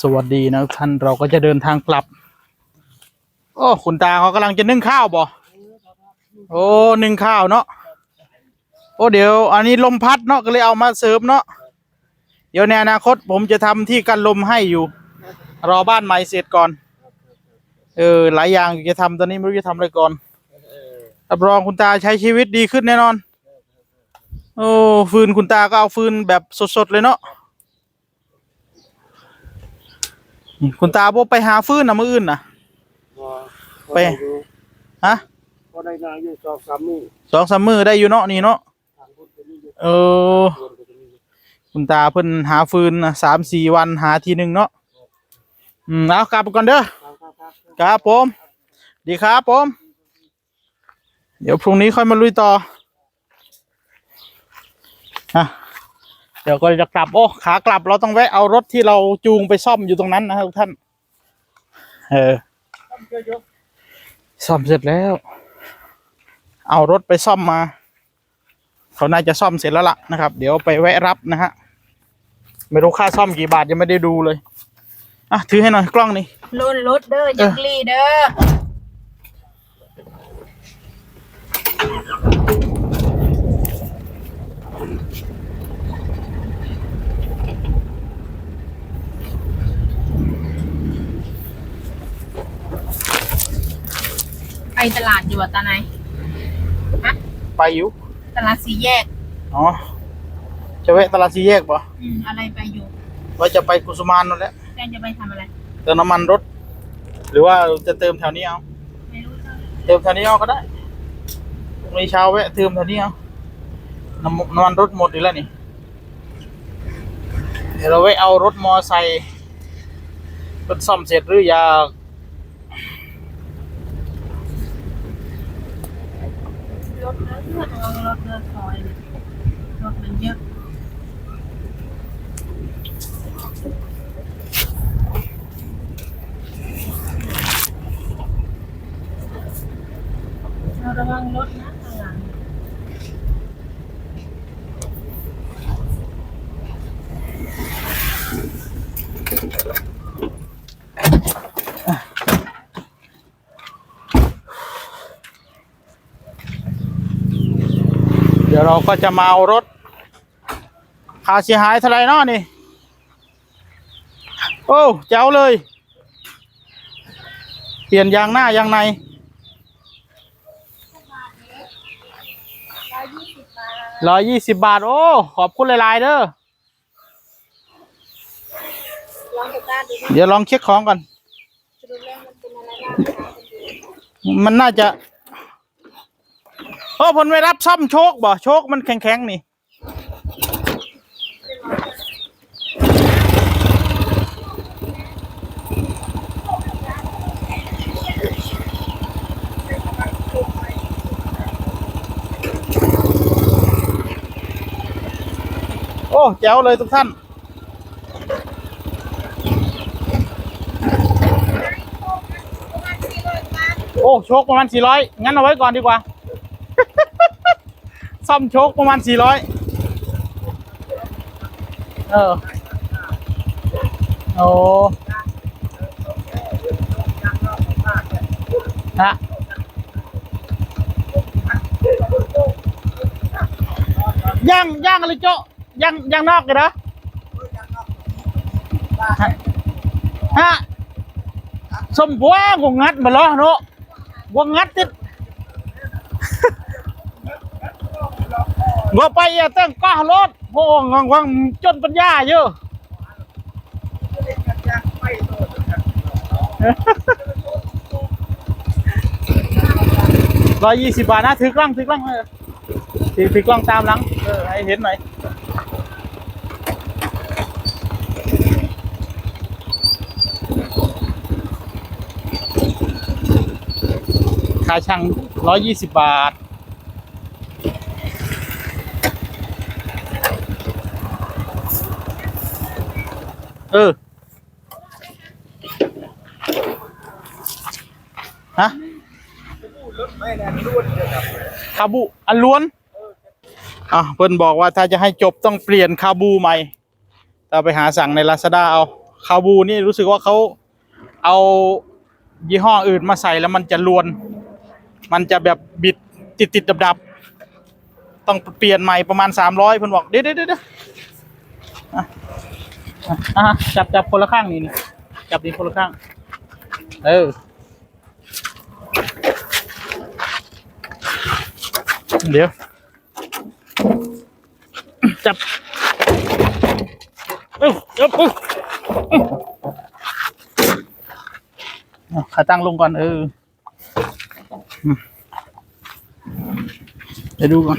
สวัสดีนะท่านเราก็จะเดินทางกลับ โอ้คุณตาเขากำลังจะนึ่งข้าวบ่โอ้นึ่งข้าวเนาะโอ้เดี๋ยว อันนี้ลมพัดเนาะก็เลยเอามาเสริมเนาะเดี๋ยวในอนาคตผมจะทำที่กันลมให้อยู่ รอบ้านใหม่เสร็จก่อน เออหลายอย่างจะทำตอนนี้ไม่รู้จะทำอะไรก่อนรับรองคุณตาใช้ชีวิตดีขึ้นแน่นอน โอ้ฟืนคุณตาก็เอาฟืนแบบสดๆเลยเนาะนี่ คุณตาบ่ไปหาฟืนนะมืออื่นนะไป ฮะก็ได้นางอยู่สองสามมื้อสองสามมือได้อยู่เนาะนี่เนาะทางคนจะมีอยู่เออ ส่วนก็จะมีอยู่คุณตาเพิ่นหาฟืนนะสามสี่วันหาทีหนึ่งเนาะ อืมเอากลับไปก่อนเด้อ ทางภาคภาค ครับผม ดีครับผม เดี๋ยวพรุ่งนี้ค่อยมาลุยต่อ อะ เดี๋ยวก็จะกลับโอ้ขากลับเราต้องแวะเอารถที่เราจูงไปซ่อมอยู่ตรงนั้นนะครับทุกท่าน เออซ่อมเสร็จแล้ว เอารถไปซ่อมมา เขาน่าจะซ่อมเสร็จแล้วล่ะนะครับ เดี๋ยวไปแวะรับนะฮะไม่รู้ค่าซ่อมกี่บาทยังไม่ได้ดูเลยอะถือให้หน่อยกล้องนี่รุ่นรถเด้อจักรีเด้อ ไปตลาดอยู่อะตาไหนไปอยู่ตลาดสีแยก อ๋อ จะแวะตลาดสี่แยกปะอืมอะไรไปอยู่ว่าจะไปกุสุมานนั่นแหละแฟนจะไปทำอะไร เติมน้ำมันรถ หรือว่าจะเติมแถวนี้เอา ไม่รู้เท่าไหร่เติมแถวนี้เอาก็ได้พรุ่งนี้เช้าแวะเติมแถวนี้เอาน้ำน้ำมันรถหมดอีกแล้วนี่ เดี๋ยวเราไว้เอารถมอไซค์รถซ่อมเสร็จหรือยังร ถเดินเพื่อนระวังรถเดินซอยเลยรถมันเยอะเราระวังรถนะข้างหลัง เดี๋ยวเราก็จะมาเอารถค่าเสียหายเท่าไรเนาะนี่ โอ้เจ๋วเลย เปลี่ยนยางหน้ายางในร้อยยี่สิบบาท โอ้ ขอบคุณหลายๆเด้อลอเดี๋ยวลองเช็คของก่อน มันน่าจะ โอ้ผลไม่รับซ่อมโชคบ่โชคมันแข็งๆนี่โอ้แจ๋วเลยทุกท่าน โอ้โชคประมาณสี่ร้อยงั้นเอาไว้ก่อนดีกว่า ซ่อมโชคประมาณสี่ร้อยเออโอ้ฮะย่างย่างอะไรโจ๊ะย่างย่างนอกเลยนะฮะสมบัวงงัดมาล้อเนาะวงงัดติด งอไปอย่าตั้งก้ารถโอ้งงวังจนปัญญาเยอะร้อยยี่สิบบาทนะถือกล้องถือกล้องเออถือถือกล้องตามหลังเออให้เห็นหน่อยค่าช่างร้อยยี่สิบบาท เออ ฮะคาบูอันล้วน อะ เพิ่นบอกว่าถ้าจะให้จบต้องเปลี่ยนคาบูใหม่เราไปหาสั่งในลาซาด้าเอา คาบูนี่รู้สึกว่าเขาเอายี่ห้ออื่นมาใส่แล้วมันจะลวน มันจะแบบบิดติดติดดับดับต้องเปลี่ยนใหม่ประมาณสามร้อยเพิ่นบอก เดี๋ยวเดี๋ยวเดี๋ยว อะจับจับคนละข้างนี่นี่จับดีคนละข้าง เออเดี๋ยว จับเอ้าจับเอ้าเอขาตั้งลงก่อน เออมเดี๋ยวดูก่อน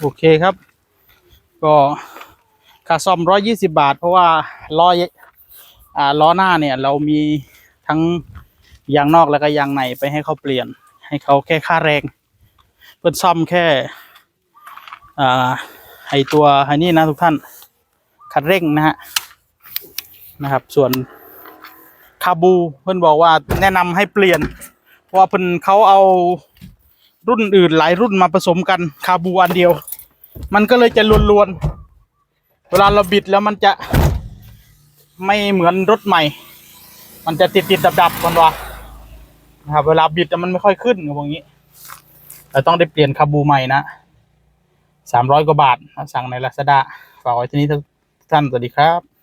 โอเคครับ ก็ค่าซ่อมร้อยยี่สิบาท เพราะว่าล้ออ่าล้อหน้าเนี่ยเรามีทั้งยางนอกแล้วก็ยางในไปให้เขาเปลี่ยน ให้เขาแค่ค่าแรง เพื่อซ่อมแค่อ่าไอตัวไอนี่นะทุกท่านคันเร่งนะฮะนะครับ ส่วนคาบูเพื่อนบอกว่าแนะนำให้เปลี่ยน เพราะว่าเพิ่อนเขาเอารุ่นอื่นหลายรุ่นมาผสมกันคาบูอันเดียว มันก็เลยจะลวนๆ เวลาเราบิดแล้วมันจะไม่เหมือนรถใหม่ มันจะติดติดดับดับๆกันวะนะครับ เวลาบิดอะมันไม่ค่อยขึ้นอย่างนี้ เราต้องได้เปลี่ยนคาบูใหม่นะสามร้อยกว่าบาท สั่งในลาซาด้าฝากไว้ที่นี้ทุกท่าน สวัสดีครับ